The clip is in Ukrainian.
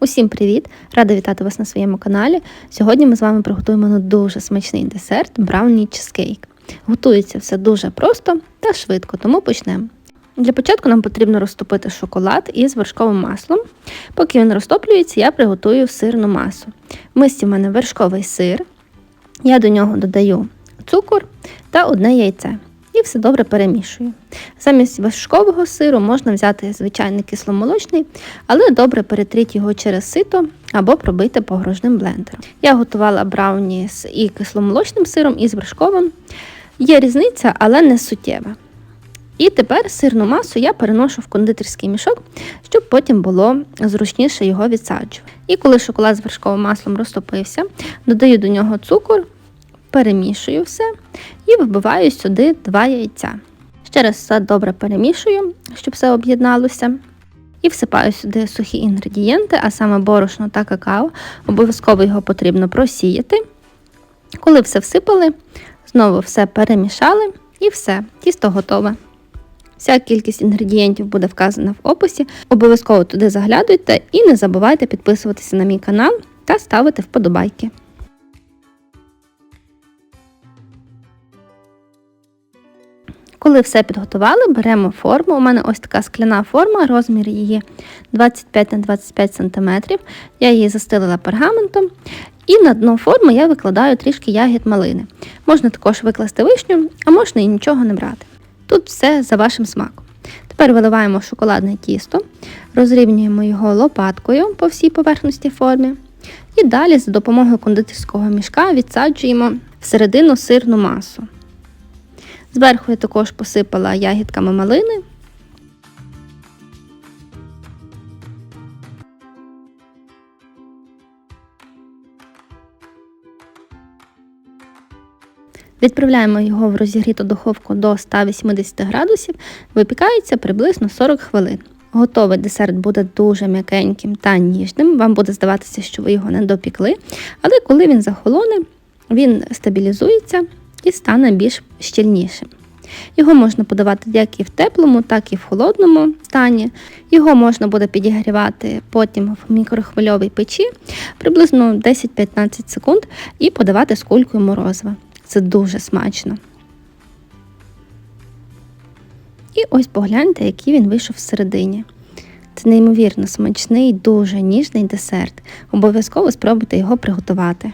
Усім привіт! Рада вітати вас на своєму каналі. Сьогодні ми з вами приготуємо ну, дуже смачний десерт брауні чизкейк. Готується все дуже просто та швидко, тому почнемо. Для початку нам потрібно розтопити шоколад із вершковим маслом. Поки він розтоплюється, я приготую сирну масу. В мисці в мене вершковий сир, я до нього додаю цукор та одне яйце. І все добре перемішую. Замість вершкового сиру можна взяти звичайний кисломолочний, але добре перетріть його через сито або пробити погружним блендером. Я готувала брауні з і кисломолочним сиром, і з вершковим. Є різниця, але не суттєва. І тепер сирну масу я переношу в кондитерський мішок, щоб потім було зручніше його відсаджувати. І коли шоколад з вершковим маслом розтопився, додаю до нього цукор, перемішую все і вибиваю сюди два яйця. Ще раз все добре перемішую, щоб все об'єдналося. І всипаю сюди сухі інгредієнти, а саме борошно та какао. Обов'язково його потрібно просіяти. Коли все всипали, знову все перемішали і все, тісто готове. Вся кількість інгредієнтів буде вказана в описі. Обов'язково туди заглядуйте і не забувайте підписуватися на мій канал та ставити вподобайки. Коли все підготували, беремо форму. У мене ось така скляна форма, розмір її 25 на 25 см. Я її застелила пергаментом. І на дно форми я викладаю трішки ягід малини. Можна також викласти вишню, а можна і нічого не брати. Тут все за вашим смаком. Тепер виливаємо шоколадне тісто, розрівнюємо його лопаткою по всій поверхності форми. І далі за допомогою кондитерського мішка відсаджуємо всередину сирну масу. Зверху я також посипала ягідками малини. Відправляємо його в розігріту духовку до 180 градусів, випікається приблизно 40 хвилин. Готовий десерт буде дуже м'якеньким та ніжним. Вам буде здаватися, що ви його не допікли, але коли він захолоне, він стабілізується і стане більш щільнішим. Його можна подавати як і в теплому, так і в холодному стані. Його можна буде підігрівати потім в мікрохвильовій печі приблизно 10-15 секунд і подавати з кулькою морозива. Це дуже смачно. І ось погляньте, який він вийшов всередині. Це неймовірно смачний, дуже ніжний десерт. Обов'язково спробуйте його приготувати.